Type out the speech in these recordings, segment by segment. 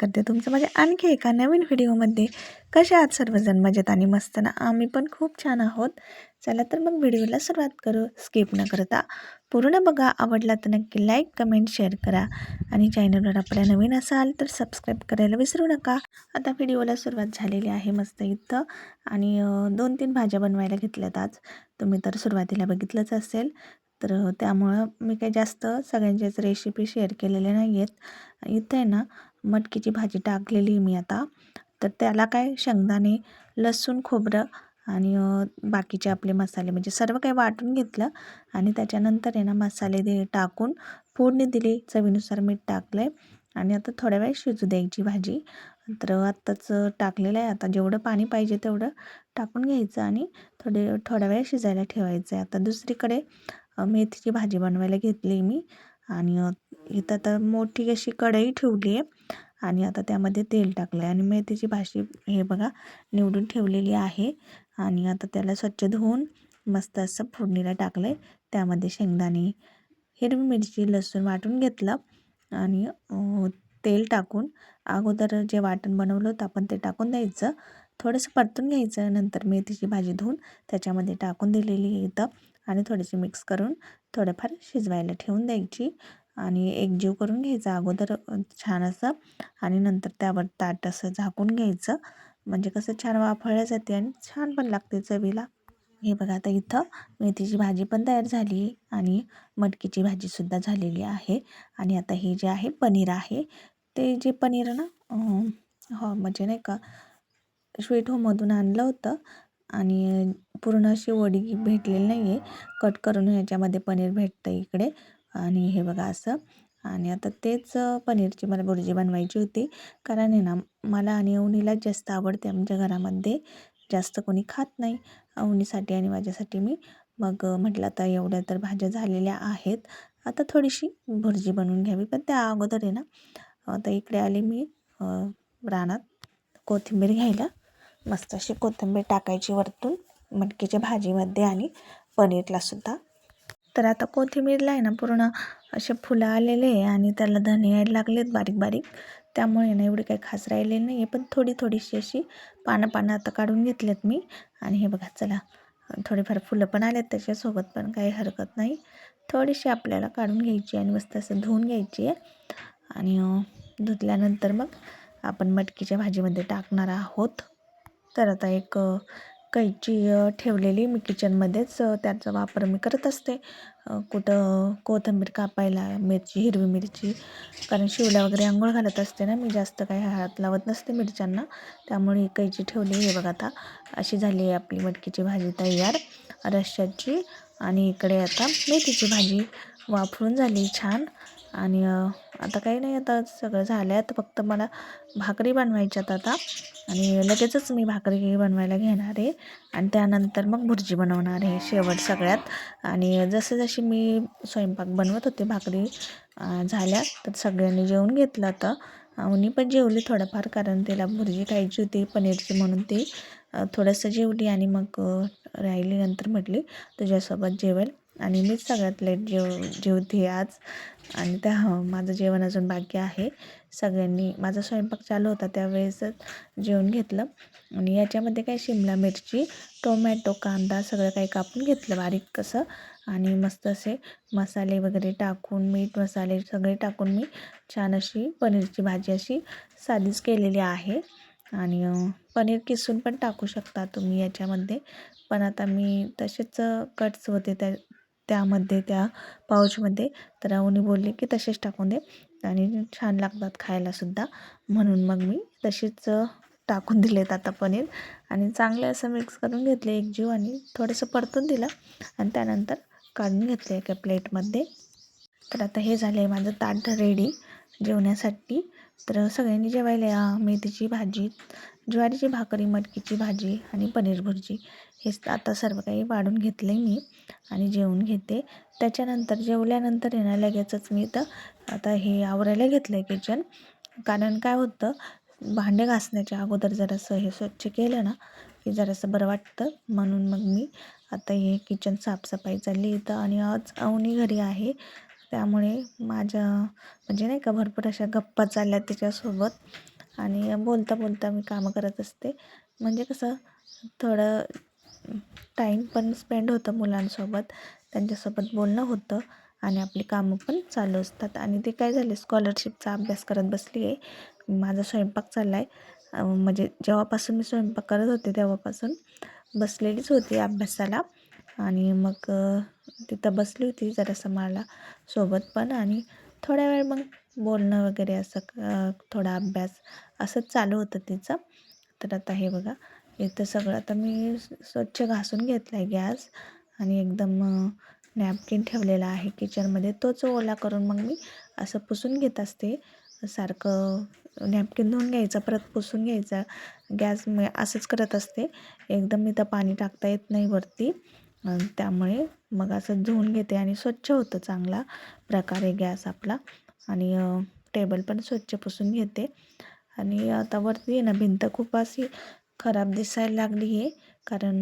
करते तुमचं. माझ्या आणखी एका नवीन व्हिडिओमध्ये कसे आहात सर्वजण? मजेत आणि मस्त ना? आम्ही पण खूप छान आहोत. चला तर मग व्हिडिओला सुरुवात करू. स्किप न करता. पूर्ण बघा. आवडला तर नक्की लाईक कमेंट शेअर करा. आणि चॅनलवर आपल्या नवीन असाल तर सबस्क्राईब करायला विसरू नका. आता व्हिडिओला सुरुवात झालेली आहे मस्त इथं. आणि दोन तीन भाज्या बनवायला घेतल्यात आज. तुम्ही तर सुरुवातीला बघितलंच असेल. तर त्यामुळं मी काही जास्त सगळ्यांच्याच रेसिपी शेअर केलेल्या नाही आहेत इथं आहे ना मटकीची भाजी टाकलेली मी आता. तर त्याला काय शेंगदाणे लसूण खोबरं आणि बाकीचे आपले मसाले म्हणजे सर्व काही वाटून घेतलं आणि त्याच्यानंतर आहे ना मसाले दे टाकून फोडणी दिली. चवीनुसार मीठ टाकलं आहे आणि आता थोड्या वेळ शिजू द्यायची भाजी. तर आत्ताच टाकलेलं आहे. आता जेवढं पाणी पाहिजे तेवढं टाकून घ्यायचं आणि थोडे थोड्या वेळ शिजायला ठेवायचं आहे. आता दुसरीकडे मेथीची भाजी बनवायला घेतली मी. आणि इथं तर मोठी अशी कढई ठेवली आहे आणि आता त्यामध्ये तेल टाकलं आहे आणि मेथीची भाजी हे बघा निवडून ठेवलेली आहे आणि आता त्याला स्वच्छ धुवून मस्त असं फोडणीला टाकलं आहे त्यामध्ये शेंगदाणे हिरवी मिरची लसूण वाटून घेतलं आणि तेल टाकून अगोदर जे वाटण बनवलं होतं आपण ते टाकून द्यायचं. थोडंसं परतून घ्यायचं नंतर मेथीची भाजी धुवून त्याच्यामध्ये टाकून दिलेली इथं आणि थोडीशी मिक्स करून थोडंफार शिजवायला ठेवून द्यायची आणि एकजीव करून घ्यायचा अगोदर छान असं आणि नंतर त्यावर ताट असं झाकून घ्यायचं. म्हणजे कसं छान वाफळलं जाते आणि छान पण लागते चवीला. हे बघा आता इथं मेथीची भाजी पण तयार झाली आणि मटकीची भाजीसुद्धा झालेली आहे. आणि आता हे जे आहे पनीर आहे ते जे पनीर ना हो म्हणजे नाही का स्वीट होममधून आणलं होतं. आणि पूर्ण अशी वडी भेटलेली नाही आहे कट करून ह्याच्यामध्ये पनीर भेटतं इकडे. आणि हे बघा असं. आणि आता तेच पनीरची मला भुर्जी बनवायची होती. कारण आहे ना मला आणि अवनीला जास्त आवडते आमच्या घरामध्ये. जास्त कोणी खात नाही. अवनीसाठी आणि माझ्यासाठी मी. मग म्हटलं आता एवढ्या तर भाज्या झालेल्या आहेत. आता थोडीशी भुर्जी बनवून घ्यावी. पण त्या अगोदर आहे ना आता इकडे आले मी रानात कोथिंबीर घ्यायला. मस्त अशी कोथिंबीर टाकायची वरतून मटकीच्या भाजीमध्ये आणि पनीरला सुद्धा. तर आता कोथिंबीरला आहे ना पूर्ण असे फुलं आलेले आहे आणि त्याला धने यायला लागलेत बारीक बारीक. त्यामुळे ना एवढी काही खास राहिलेली नाही आहे पण थोडी थोडीशी अशी पानं पानं आता काढून घेतलेत मी. आणि हे बघा चला थोडेफार फुलं पण आलेत त्याच्यासोबत पण काही हरकत नाही. थोडीशी आपल्याला काढून घ्यायची आणि मस्त असं धुवून घ्यायची आहे. आणि धुतल्यानंतर मग आपण मटकीच्या भाजीमध्ये टाकणार आहोत. तर आता एक कैची ठेवलेली मी किचनमध्येच त्याचा वापर मी करत असते. कुठं कोथिंबीर कापायला मिरची हिरवी मिरची. कारण शिवला वगैरे आंघोळ घालत असते ना मी जास्त काही हात लावत नसते मिरच्यांना. त्यामुळे ही कैची ठेवली हे बघा आता. अशी झाली आहे आपली मटकीची भाजी तयार. रश्श्याची आणि इकडे आता मेथीची भाजी. वाफरून झाली छान. आणि आता काही नाही आता सगळं झालं आहे फक्त मला भाकरी बनवायच्यात आता. आणि लगेचच मी भाकरी बनवायला घेणार आहे. आणि त्यानंतर मग भुर्जी बनवणार आहे शेवट सगळ्यात. आणि जसे जशी मी स्वयंपाक बनवत होते भाकरी झाल्या तर सगळ्यांनी जेवून घेतलं आता. मी पण जेवली थोडंफार कारण तिला भुर्जी खायची होती पनीरची म्हणून ती. थोडंसं जेवली आणि मग राहिली नंतर म्हटली तुझ्यासोबत जेवेल. आणि मीच सगळ्यात लेट जेव जेवते आज. आणि त्या माझं जेवण अजून बाकी आहे. सगळ्यांनी माझा स्वयंपाक चालू होता त्यावेळेसच जेवण घेतलं. आणि याच्यामध्ये काय शिमला मिरची टोमॅटो कांदा सगळं काही कापून घेतलं बारीक कसं. आणि मस्त असे मसाले वगैरे टाकून मीठ मसाले सगळे टाकून मी छान अशी पनीरची भाजी अशी साधीच केलेली आहे. आणि पनीर किसून पण टाकू शकता तुम्ही याच्यामध्ये. पण आता मी तसेच कट्स होते त्या त्यामध्ये त्या पाऊचमध्ये. तर अवनी बोलली की तसेच टाकून दे. आणि छान लागतात खायलासुद्धा. म्हणून मग मी तशीच टाकून दिलेत आता पनीर. आणि चांगले असं मिक्स करून घेतले एक जीव आणि थोडंसं परतून दिलं. आणि त्यानंतर काढून घेतले एका प्लेटमध्ये तर आता हे झालं आहे माझं ताट रेडी जेवण्यासाठी. तर सगळ्यांनी जेवायला या. मेथीची भाजी ज्वारीची भाकरी मटकीची भाजी आणि पनीर भुर्जी. हे आता सर्व काही वाढून घेतलं आहे मी आणि जेवून घेते. त्याच्यानंतर जेवल्यानंतर येणार लगेचच मी तर आता हे आवरायला घेतलं आहे किचन कारण काय होतं भांडे घासण्याच्या अगोदर जरासं हे स्वच्छ केलं ना की जरासं बरं वाटतं. म्हणून मग मी आता हे किचन साफसफाई चालली इथं आणि आज अवनी घरी आहे. त्यामुळे माझ्या म्हणजे नाही का भरपूर अशा गप्पा चालल्या तिच्यासोबत. आणि बोलता बोलता मी कामं करत असते. म्हणजे कसं थोडं टाईम पण स्पेंड होतं मुलांसोबत. त्यांच्यासोबत बोलणं होतं आणि आपली कामं पण चालू असतात. आणि ते काय झाले स्कॉलरशिपचा अभ्यास करत बसली आहे. माझा स्वयंपाक चालला आहे म्हणजे जेव्हापासून मी स्वयंपाक करत होते तेव्हापासून बसलेलीच होती अभ्यासाला. आणि मग तिथं बसली होती जरासं मला सोबत पण आणि थोड्या वेळ मग बोलणं वगैरे असं थोडा अभ्यास असंच चालू होतं तिचं. तर आता हे बघा इथं सगळं आता मी स्वच्छ घासून घेतला आहे गॅस आणि एकदम नॅपकिन ठेवलेला आहे किचनमध्ये. तोच ओला करून मग मी असं पुसून घेत असते. सारखं नॅपकिन धुवून घ्यायचं परत पुसून घ्यायचा. गॅस मी असंच करत असते. एकदम इथं पाणी टाकता येत नाही वरती. त्यामुळे मग असं धुवून घेते आणि स्वच्छ होतं चांगला प्रकारे गॅस आपला. आणि टेबल पण स्वच्छ पुसून घेते. आणि आता वरती आहे ना भिंत खूप अशी खराब दिसायला लागली आहे. कारण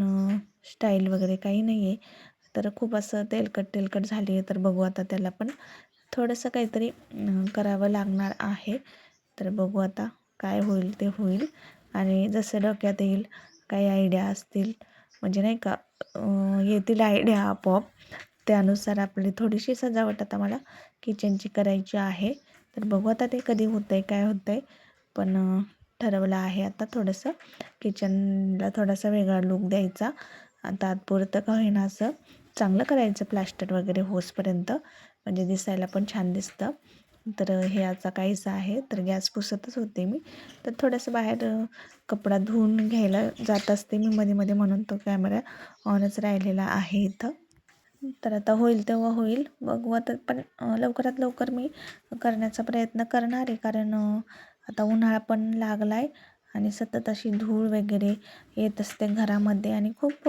स्टाईल वगैरे काही नाही आहे. तर खूप असं तेलकट तेलकट झाली आहे. तर बघू आता त्याला पण थोडंसं काहीतरी करावं लागणार आहे. तर बघू आता काय होईल ते होईल. आणि जसं डोक्यात येईल काही आयडिया असतील. म्हणजे नाही का येतील आयडिया आपोआप. त्यानुसार आपली थोडीशी सजावट आता मला किचनची करायची आहे. तर बघू आता ते कधी होतं आहे काय होतं आहे पण ठरवलं आहे आता थोडंसं. किचनला थोडासा वेगळा लूक द्यायचा. तात्पुरतं का होईना असं. चांगलं करायचं प्लास्टर वगैरे होसपर्यंत. म्हणजे दिसायला पण छान दिसतं. तर हे याचा काहीसा आहे. तर गॅस पुसतच होते मी. तर थोडंसं बाहेर कपडा धुवून घ्यायला जात असते मी मध्ये मध्ये म्हणून तो कॅमेरा ऑनच राहिलेला आहे इथं. तर आता होईल तेव्हा होईल. बघू आता पण लवकरात लवकर मी करण्याचा प्रयत्न करणार आहे. कारण आता उन्हाळा पण लागला आहे आणि सतत अशी धूळ वगैरे येत असते घरामध्ये आणि खूप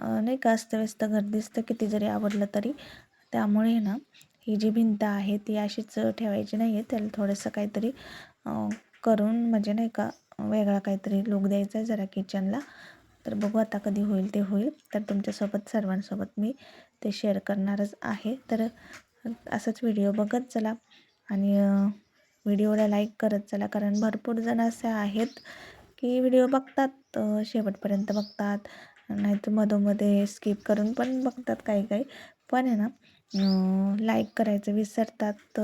नाही का अस्तव्यस्त घर दिसतं किती जरी आवडलं तरी. त्यामुळे ना ही जी भिंत आहे ती अशीच ठेवायची नाही आहे त्याला थोडंसं काहीतरी करून म्हणजे नाही का वेगळा काहीतरी लुक द्यायचा आहे जरा किचनला तर बघू आता कधी होईल ते होईल. तर तुमच्यासोबत सर्वांसोबत मी ते शेअर करणारच आहे. तर असंच व्हिडिओ बघत चला. आणि व्हिडिओला लाईक करत चला. कारण भरपूर जण असे आहेत की व्हिडिओ बघतात शेवटपर्यंत बघतात. नाहीतर मधोमध्ये स्किप करून पण बघतात काही काही. पण आहे ना लाईक करायचं विसरतात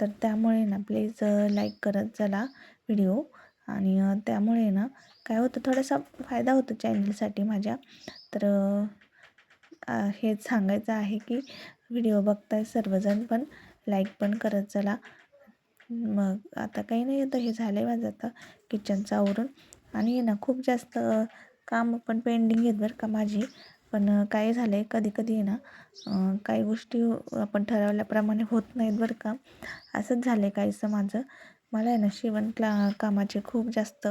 तर त्यामुळे ना प्लीज लाईक करत चला व्हिडिओ आणि त्यामुळे ना काय होतं थोडासा फायदा होतो चॅनलसाठी माझ्या. तर हेच सांगायचं आहे की व्हिडिओ बघताय सर्वजण पण लाईक पण करत चला. मग आता काही नाही येतं हे झालं आहे माझं आता किचनचं आवरून. आणि ना खूप जास्त काम पण पेंडिंग आहेत बरं का माझी. पण काय झालं आहे कधी कधी आहे ना काही गोष्टी आपण ठरवल्याप्रमाणे होत नाहीत बरं का. असंच झालं आहे काहीसं माझं. मला आहे ना शिवण क्ला कामाचे खूप जास्त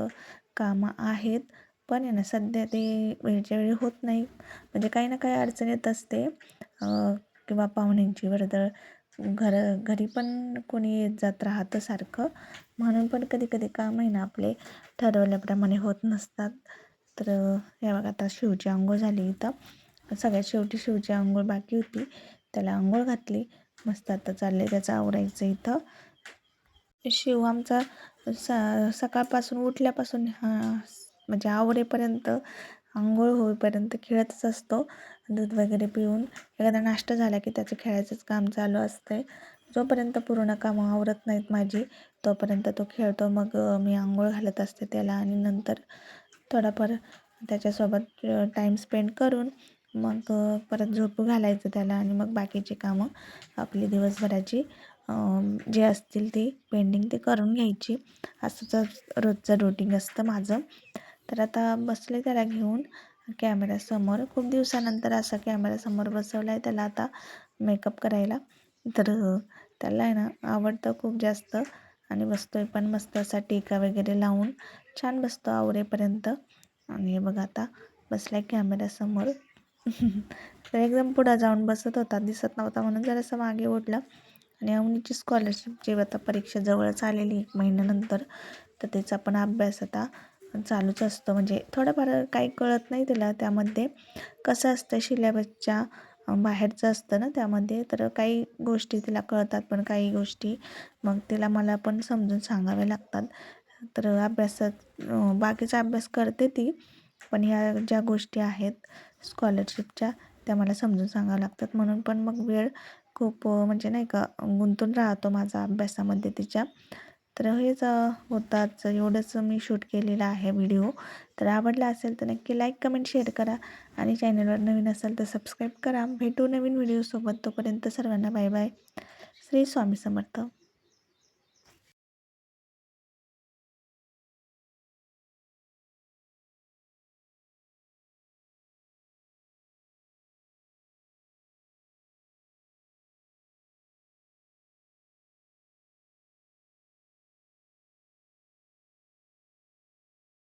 कामं आहेत. पण आहे ना सध्या ते वेळच्या वेळी होत नाही. म्हणजे काही ना काही अडचण येत असते. किंवा पाहुण्यांची वर्दळ घर घरी पण कोणी येत जात राहतं सारखं. म्हणून पण कधी कधी काम आहे ना आपले ठरवल्याप्रमाणे होत नसतात. तर या बघा आता शिवची आंघोळ झाली इथं. सगळ्यात शेवटी शिवची आंघोळ बाकी होती. त्याला आंघोळ घातली. मस्त आता चालले त्याचं आवरायचं इथं. शिव आमचा स सकाळपासून उठल्यापासून हा म्हणजे आवरेपर्यंत आंघोळ होईपर्यंत खेळतच असतो. दूध वगैरे पिऊन एखादा नाश्ता झाला की त्याचं खेळायचंच काम चालू असते जोपर्यंत पूर्ण कामं आवरत नाहीत माझी तोपर्यंत तो खेळतो. मग मी आंघोळ घालत असते त्याला आणि नंतर थोडाफार त्याच्यासोबत टाईम स्पेंड करून मग परत झोपू घालायचं त्याला आणि मग बाकीची कामं आपली दिवसभराची जे असतील ती पेंडिंग ते करून घ्यायची. असंच रोजचं रुटीन असतं माझं. तर आता बसले त्याला घेऊन कॅमेऱ्यासमोर खूप दिवसानंतर असा कॅमेऱ्यासमोर बसवला आहे त्याला आता मेकअप करायला. तर त्याला आहे ना आवडतं खूप जास्त. आणि बसतोय पण मस्त असा टीका वगैरे लावून छान बसतो आवरेपर्यंत. आणि हे बघा आता बसला कॅमेऱ्यासमोर तर एकदम पुढं जाऊन बसत होता दिसत नव्हता म्हणून जरासं मागे ओढलं. आणि अवनीची स्कॉलरशिपची आता परीक्षा जवळच आलेली एक महिन्यानंतर तर त्याचा पण अभ्यास आता चालूच असतो. म्हणजे थोडंफार काही कळत नाही तिला त्यामध्ये. कसं असतं सिलेबसच्या बाहेरचं असतं ना त्यामध्ये तर काही गोष्टी तिला कळतात पण काही गोष्टी मग तिला मला पण समजून सांगाव्या लागतात. तर अभ्यासात बाकीचा अभ्यास करते ती पण ह्या ज्या गोष्टी आहेत स्कॉलरशिपच्या त्या मला समजून सांगाव्या लागतात. म्हणून पण मग वेळ खूप म्हणजे नाही का गुंतून राहतो माझा अभ्यासामध्ये तिच्या. तर हेच होतात. होताच एवढंच मी शूट केलेलं आहे व्हिडिओ तर आवडला असेल तर नक्की लाईक कमेंट शेअर करा. आणि चॅनलवर नवीन असाल तर सबस्क्राईब करा. भेटू नवीन व्हिडिओसोबत. तोपर्यंत सर्वांना बाय बाय. श्री स्वामी समर्थ.